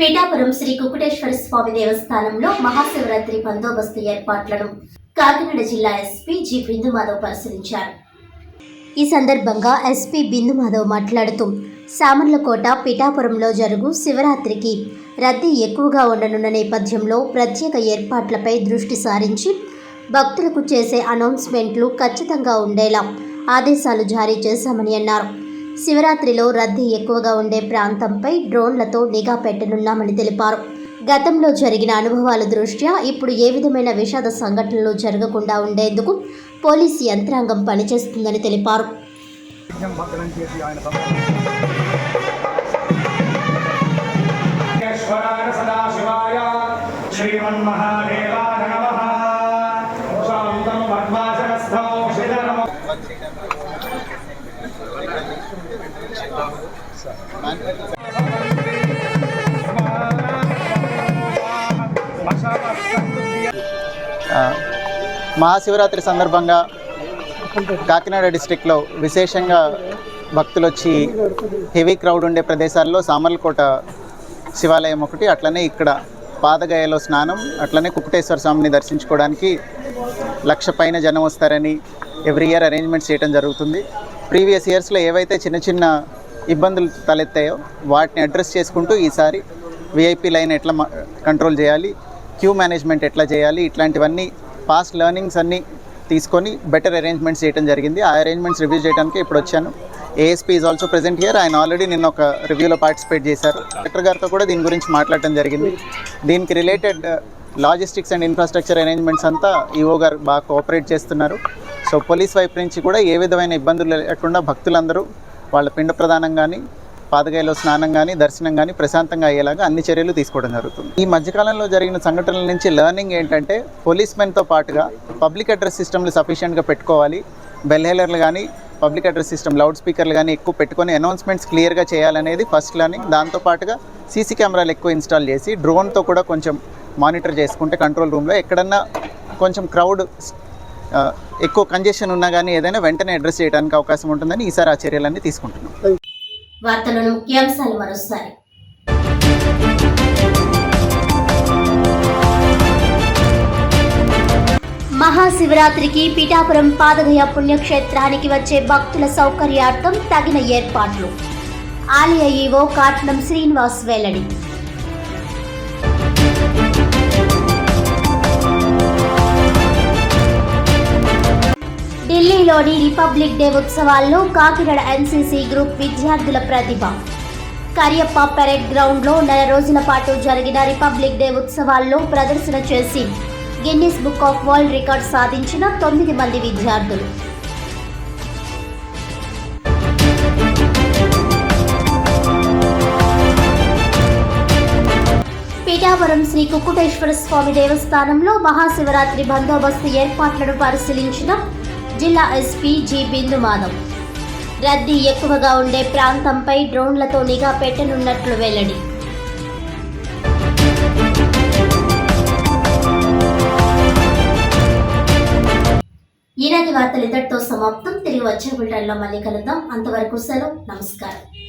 పిఠాపురం శ్రీ కుకుటేశ్వర స్వామి దేవస్థానంలో మహాశివరాత్రి బందోబస్తు ఏర్పాట్లను కాకినాడ జిల్లా ఎస్పీ జి బిందుమాధవ్ పరిశీలించారు. ఈ సందర్భంగా ఎస్పీ బిందుమాధవ్ మాట్లాడుతూ సామర్లకోట పిఠాపురంలో జరుగు శివరాత్రికి రద్దీ ఎక్కువగా ఉండనున్న నేపథ్యంలో ప్రత్యేక ఏర్పాట్లపై దృష్టి సారించి భక్తులకు చేసే అనౌన్స్మెంట్లు ఖచ్చితంగా ఉండేలా ఆదేశాలు జారీ చేశామని అన్నారు. శివరాత్రిలో రద్దీ ఎక్కువగా ఉండే ప్రాంతంపై డ్రోన్లతో నిఘా పెట్టనున్నామని తెలిపారు. గతంలో జరిగిన అనుభవాల దృష్ట్యా ఇప్పుడు ఏ విధమైన విషాద సంఘటనలు జరగకుండా ఉండేందుకు పోలీసు యంత్రాంగం పనిచేస్తుందని తెలిపారు. శ్రీమన్మహాదేవాయ మహాశివరాత్రి సందర్భంగా కాకినాడ డిస్టిక్లో విశేషంగా భక్తులు వచ్చి హెవీ క్రౌడ్ ఉండే ప్రదేశాల్లో సామర్లకోట శివాలయం ఒకటి అట్లనే ఇక్కడ పాదగయలో స్నానం అట్లనే కుకుటేశ్వర స్వామిని దర్శించుకోవడానికి లక్ష పైన జనం వస్తారని ఎవ్రీ ఇయర్ అరేంజ్మెంట్స్ చేయడం జరుగుతుంది. ప్రీవియస్ ఇయర్స్లో ఏవైతే చిన్న చిన్న ఇబ్బందులు తలెత్తాయో వాటిని అడ్రస్ చేసుకుంటూ ఈసారి విఐపి లైన్ ఎట్లా కంట్రోల్ చేయాలి క్యూ మేనేజ్మెంట్ ఎట్లా చేయాలి ఇట్లాంటివన్నీ పాస్ట్ లెర్నింగ్స్ అన్నీ తీసుకొని బెటర్ అరేంజ్మెంట్స్ చేయడం జరిగింది. ఆ అరేంజ్మెంట్స్ రివ్యూ చేయడానికి ఇప్పుడు వచ్చాను. ASP is also present here ఆయన ఆల్రెడీ నిన్న ఒక రివ్యూలో పార్టిసిపేట్ చేశారు. కలెక్టర్ గారితో కూడా దీని గురించి మాట్లాడటం జరిగింది. దీనికి related logistics and infrastructure arrangements అంతా ఈఓ గారు బాగా కోఆపరేట్ చేస్తున్నారు. సో పోలీస్ వైపు నుంచి కూడా ఏ విధమైన ఇబ్బందులు లేకుండా భక్తులందరూ వాళ్ళ పిండ ప్రదానం కానీ పాదగాయలో స్నానం కానీ దర్శనం కానీ ప్రశాంతంగా అయ్యేలాగా అన్ని చర్యలు తీసుకోవడం జరుగుతుంది. ఈ మధ్యకాలంలో జరిగిన సంఘటనల నుంచి లెర్నింగ్ ఏంటంటే పోలీస్ మెన్తో పాటుగా పబ్లిక్ అడ్రస్ సిస్టమ్లు సఫిషియెంట్గా పెట్టుకోవాలి. బెల్హేలర్లు కానీ పబ్లిక్ అడ్రస్ సిస్టమ్ లౌడ్ స్పీకర్లు కానీ ఎక్కువ పెట్టుకొని అనౌన్స్మెంట్స్ క్లియర్గా చేయాలనేది ఫస్ట్ లెర్నింగ్ దాంతో పాటుగా సీసీ కెమెరాలు ఎక్కువ ఇన్స్టాల్ చేసి డ్రోన్తో కూడా కొంచెం మానిటర్ చేసుకుంటే కంట్రోల్ రూమ్లో ఎక్కడన్నా కొంచెం క్రౌడ్ ఎక్కువ కంజెషన్ ఉన్నా కానీ ఏదైనా వెంటనే అడ్రస్ చేయడానికి అవకాశం ఉంటుందని ఈసారి ఆ చర్యలన్నీ తీసుకుంటున్నాం. వార్తలను ముఖ్యాంశాలు మరోసారి. మహాశివరాత్రికి పిఠాపురం పాదగయ పుణ్యక్షేత్రానికి వచ్చే భక్తుల సౌకర్యార్థం తగిన ఏర్పాట్లు. ఆలయ ఈవో కాట్నం శ్రీనివాస్ వెల్లడి. ఢిల్లీలోని రిపబ్లిక్ డే ఉత్సవాల్లో కాకినాడ ఎన్సీసీ గ్రూప్ విద్యార్థుల ప్రతిభ. కరియప్ప పెరెడ్ గ్రౌండ్లో నెల రోజుల పాటు జరిగిన రిపబ్లిక్ డే ఉత్సవాల్లో ప్రదర్శన చేసి Guinness book of world record సాధించిన తొమ్మిది మంది విద్యార్థులు. పీఠాపురం శ్రీ కుక్కుటేశ్వర స్వామి దేవస్థానంలో మహాశివరాత్రి బందోబస్తు ఏర్పాట్లను పరిశీలించిన జిల్లా ఎస్పీ జి బిందు మాధవ్ రద్దీ ఎక్కువగా ఉండే ప్రాంతంపై డ్రోన్లతో నిఘా పెట్టనున్నట్లు వెల్లడి. ఈనాటి వార్తలు ఇంతటితో సమాప్తం. తిరిగి వచ్చే బులెటిన్లో మళ్ళీ కలుద్దాం. అంతవరకు సెలవు. నమస్కారం.